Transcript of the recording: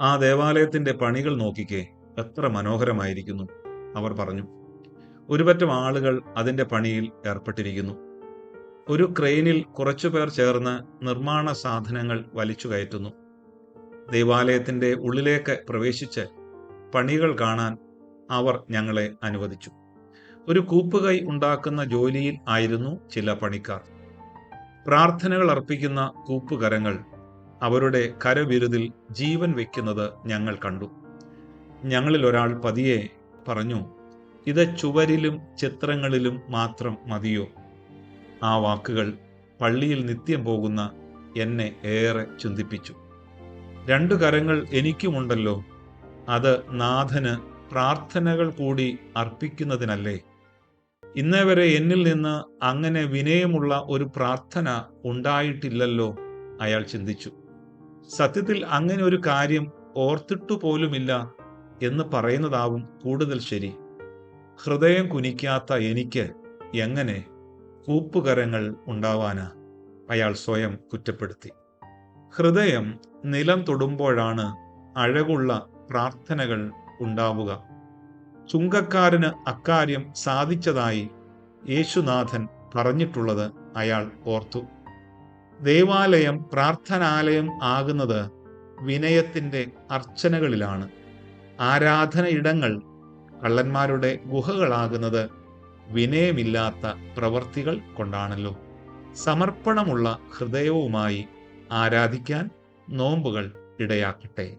ആ ദേവാലയത്തിന്റെ പണികൾ നോക്കിക്കേ എത്ര മനോഹരമായിരിക്കുന്നു അവർ പറഞ്ഞു. ഒരുപറ്റം ആളുകൾ അതിന്റെ പണിയിൽ ഏർപ്പെട്ടിരിക്കുന്നു. ഒരു ക്രെയിനിൽ കുറച്ചുപേർ ചേർന്ന് നിർമ്മാണ സാധനങ്ങൾ വലിച്ചു കയറ്റുന്നു. ദേവാലയത്തിന്റെ ഉള്ളിലേക്ക് പ്രവേശിച്ച് പണികൾ കാണാൻ അവർ ഞങ്ങളെ അനുവദിച്ചു. ഒരു കൂപ്പുകൈ ഉണ്ടാക്കുന്ന ജോലിയിൽ ആയിരുന്നു ചില പണിക്കാർ. പ്രാർത്ഥനകൾ അർപ്പിക്കുന്ന കൂപ്പുകരങ്ങൾ അവരുടെ കരവിരുതിൽ ജീവൻ വയ്ക്കുന്നത് ഞങ്ങൾ കണ്ടു. ഞങ്ങളിൽ ഒരാൾ പതിയെ പറഞ്ഞു ഇത് ചുവരിലും ചിത്രങ്ങളിലും മാത്രം മതിയോ? ആ വാക്കുകൾ പള്ളിയിൽ നിത്യം പോകുന്ന എന്നെ ഏറെ ചിന്തിപ്പിച്ചു. രണ്ടു കരങ്ങൾ എനിക്കുമുണ്ടല്ലോ അത് നാഥന് പ്രാർത്ഥനകൾ കൂടി അർപ്പിക്കുന്നതിനല്ലേ? ഇന്നേ വരെ എന്നിൽ നിന്ന് അങ്ങനെ വിനയമുള്ള ഒരു പ്രാർത്ഥന ഉണ്ടായിട്ടില്ലല്ലോ അയാൾ ചിന്തിച്ചു. സത്യത്തിൽ അങ്ങനെ ഒരു കാര്യം ഓർത്തിട്ടു പോലുമില്ല എന്ന് പറയുന്നതാവും കൂടുതൽ ശരി. ഹൃദയം കുനിക്കാത്ത എനിക്ക് എങ്ങനെ കൂപ്പുകരങ്ങൾ ഉണ്ടാവാനാ? അയാൾ സ്വയം കുറ്റപ്പെടുത്തി. ഹൃദയം നിലം തൊടുമ്പോഴാണ് അഴകുള്ള പ്രാർത്ഥനകൾ ഉണ്ടാവുക. ചുങ്കക്കാരന് അക്കാര്യം സാധിച്ചതായി യേശുനാഥൻ പറഞ്ഞിട്ടുള്ളത് അയാൾ ഓർത്തു. ദേവാലയം പ്രാർത്ഥനാലയം ആകുന്നത് വിനയത്തിന്റെ അർച്ചനകളിലാണ്. ആരാധനയിടങ്ങൾ കള്ളന്മാരുടെ ഗുഹകളാകുന്നത് വിനയമില്ലാത്ത പ്രവർത്തികൾ കൊണ്ടാണല്ലോ. സമർപ്പണമുള്ള ഹൃദയവുമായി ആരാധിക്കാൻ നോമ്പുകൾ ഇടയാക്കട്ടെ.